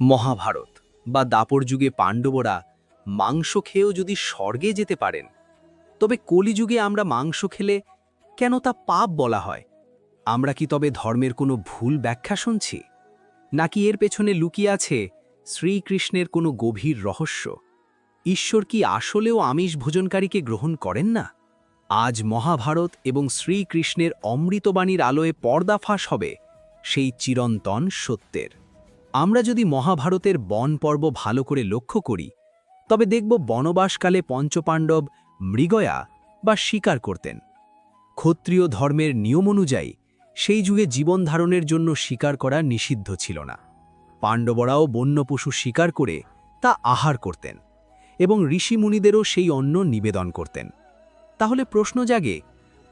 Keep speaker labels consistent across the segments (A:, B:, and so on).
A: মহাভারত বা দাপর যুগে পাণ্ডবরা মাংস খেয়েও যদি স্বর্গে যেতে পারেন, তবে কলিযুগে আমরা মাংস খেলে কেন তা পাপ বলা হয়? আমরা কি তবে ধর্মের কোনো ভুল ব্যাখ্যা শুনছি? নাকি এর পেছনে লুকিয়ে আছে শ্রীকৃষ্ণের কোনো গভীর রহস্য? ঈশ্বর কি আসলেও আমিষ ভোজনকারীকে গ্রহণ করেন না? আজ মহাভারত এবং শ্রীকৃষ্ণের অমৃতবাণীর আলোয় পর্দাফাঁস হবে সেই চিরন্তন সত্যের। আমরা যদি মহাভারতের বন পর্ব ভালো করে লক্ষ্য করি, তবে দেখব বনবাসকালে পঞ্চপাণ্ডব মৃগয়া বা শিকার করতেন। ক্ষত্রিয় ধর্মের নিয়ম অনুযায়ী, সেই যুগে জীবন ধারণের জন্য শিকার করা নিষিদ্ধ ছিল না। পাণ্ডবরাও বন্য পশু শিকার করে তা আহার করতেন এবং ঋষিমুনিদেরও সেই অন্ন নিবেদন করতেন। তাহলে প্রশ্ন জাগে,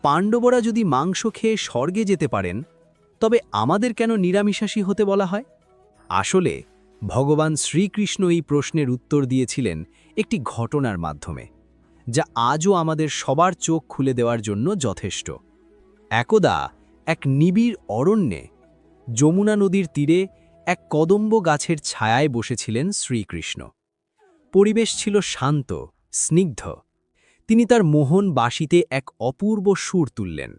A: পাণ্ডবরা যদি মাংস খেয়ে স্বর্গে যেতে পারেন, তবে আমাদের কেন নিরামিষাসী হতে বলা হয়? আসলে ভগবান শ্রীকৃষ্ণ এই প্রশ্নের উত্তর দিয়েছিলেন একটি ঘটনার মাধ্যমে, যা আজও আমাদের সবার চোখ খুলে দেওয়ার জন্য যথেষ্ট। একদা এক নিবিড় অরণ্যে যমুনা নদীর তীরে এক কদম্ব গাছের ছায়ায় বসেছিলেন শ্রীকৃষ্ণ। পরিবেশ ছিল শান্ত, স্নিগ্ধ। তিনি তার মোহন বাসিতে এক অপূর্ব সুর তুললেন।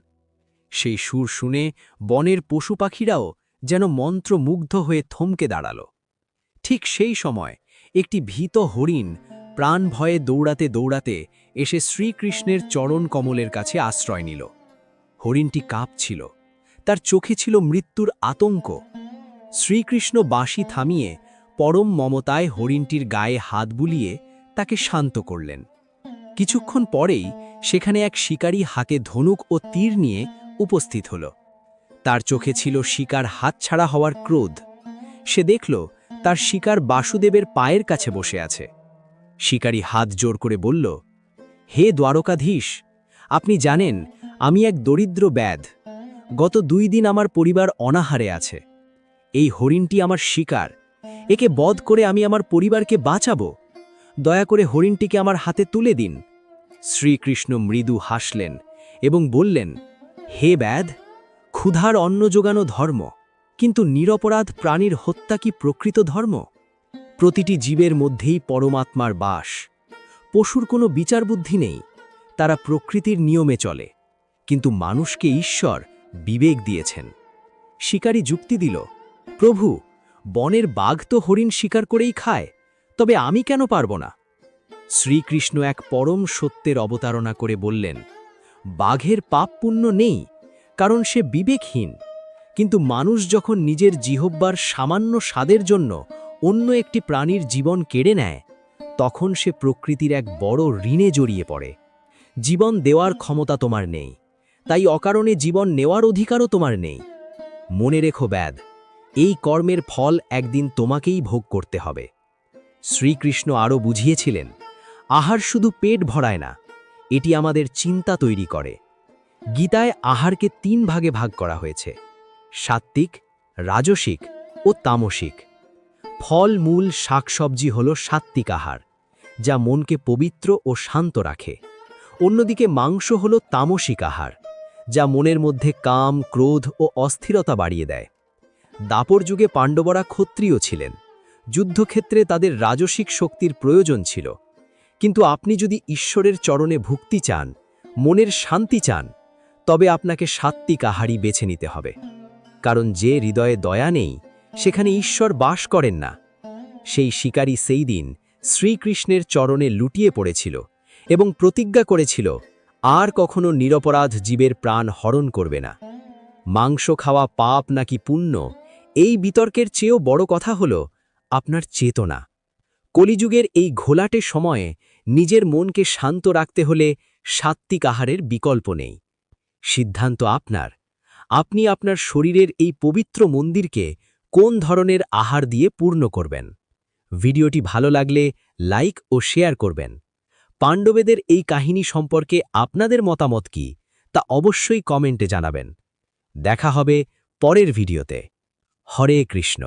A: সেই সুর শুনে বনের পশু পাখিরাও যেন মন্ত্রমুগ্ধ হয়ে থমকে দাঁড়াল। ঠিক সেই সময় একটি ভীত হরিণ প্রাণ ভয়ে দৌড়াতে দৌড়াতে এসে শ্রীকৃষ্ণের চরণ কমলের কাছে আশ্রয় নিল। হরিণটি কাঁপছিল। তার চোখে ছিল মৃত্যুর আতঙ্ক। শ্রীকৃষ্ণ বাঁশি থামিয়ে পরম মমতায় হরিণটির গায়ে হাত বুলিয়ে তাকে শান্ত করলেন। কিছুক্ষণ পরেই সেখানে এক শিকারী হাকে ধনুক ও তীর নিয়ে উপস্থিত হল। তার চোখে ছিল শিকার হাতছাড়া হওয়ার ক্রোধ। সে দেখল, তার শিকার বাসুদেবের পায়ের কাছে বসে আছে। শিকারী হাত জোর করে বলল, হে দ্বারকাধীশ, আপনি জানেন, আমি এক দরিদ্র ব্যাধ। গত দুই দিন আমার পরিবার অনাহারে আছে। এই হরিণটি আমার শিকার। একে বধ করে আমি আমার পরিবারকে বাঁচাবো। দয়া করে হরিণটিকে আমার হাতে তুলে দিন। শ্রীকৃষ্ণ মৃদু হাসলেন এবং বললেন, হে ব্যাধ ক্ষুধার অন্ন যোগানো ধর্ম, কিন্তু নিরপরাধ প্রাণীর হত্যা কি প্রকৃত ধর্ম? প্রতিটি জীবের মধ্যেই পরমাত্মার বাস। পশুর কোনো বিচারবুদ্ধি নেই, তারা প্রকৃতির নিয়মে চলে, কিন্তু মানুষকে ঈশ্বর বিবেক দিয়েছেন। শিকারী যুক্তি দিল, প্রভু, বনের বাঘ তো হরিণ শিকার করেই খায়, তবে আমি কেন পারব না? শ্রীকৃষ্ণ এক পরম সত্যের অবতারণা করে বললেন, বাঘের পাপ পুণ্য নেই কারণ সে বিবেকহীন। কিন্তু মানুষ যখন নিজের জিহব্বার সামান্য স্বাদের জন্য অন্য একটি প্রাণীর জীবন কেড়ে নেয়, তখন সে প্রকৃতির এক বড় ঋণে জড়িয়ে পড়ে। জীবন দেওয়ার ক্ষমতা তোমার নেই, তাই অকারণে জীবন নেওয়ার অধিকারও তোমার নেই। মনে রেখো ব্যাধ, এই কর্মের ফল একদিন তোমাকেই ভোগ করতে হবে। শ্রীকৃষ্ণ আরও বুঝিয়েছিলেন, আহার শুধু পেট ভরায় না, এটি আমাদের চিন্তা তৈরি করে। গীতায় আহারকে তিন ভাগে ভাগ করা হয়েছে। সাত্ত্বিক, রাজসিক ও তামসিক। ফল, মূল, শাকসবজি হল সাত্ত্বিক আহার, যা মনকে পবিত্র ও শান্ত রাখে। অন্যদিকে মাংস হল তামসিক আহার, যা মনের মধ্যে কাম, ক্রোধ ও অস্থিরতা বাড়িয়ে দেয়। দাপর যুগে পাণ্ডবরা ক্ষত্রিয় ছিলেন। যুদ্ধক্ষেত্রে তাদের রাজসিক শক্তির প্রয়োজন ছিল। কিন্তু আপনি যদি ঈশ্বরের চরণে ভুক্তি চান, মনের শান্তি চান তবে আপনাকে সাত্ত্বিক আহারই বেছে নিতে হবে। কারণ যে হৃদয়ে দয়া নেই, সেখানে ঈশ্বর বাস করেন না। সেই শিকারী সেই দিন শ্রীকৃষ্ণের চরণে লুটিয়ে পড়েছিল এবং প্রতিজ্ঞা করেছিল, আর কখনো নিরপরাধ জীবের প্রাণ হরণ করবে না। মাংস খাওয়া পাপ নাকি পুণ্য, এই বিতর্কের চেয়েও বড় কথা হল, আপনার চেতনা। কলিযুগের এই ঘোলাটে সময়ে নিজের মনকে শান্ত রাখতে হলে সাত্ত্বিক আহারের বিকল্প নেই। সিদ্ধান্ত আপনার। আপনি আপনার শরীরের এই পবিত্র মন্দিরকে কোন ধরনের আহার দিয়ে পূর্ণ করবেন? ভিডিওটি ভালো লাগলে লাইক ও শেয়ার করবেন। পাণ্ডবেদের এই কাহিনী সম্পর্কে আপনাদের মতামত কি, তা অবশ্যই কমেন্টে জানাবেন। দেখা হবে পরের ভিডিওতে। হরে কৃষ্ণ।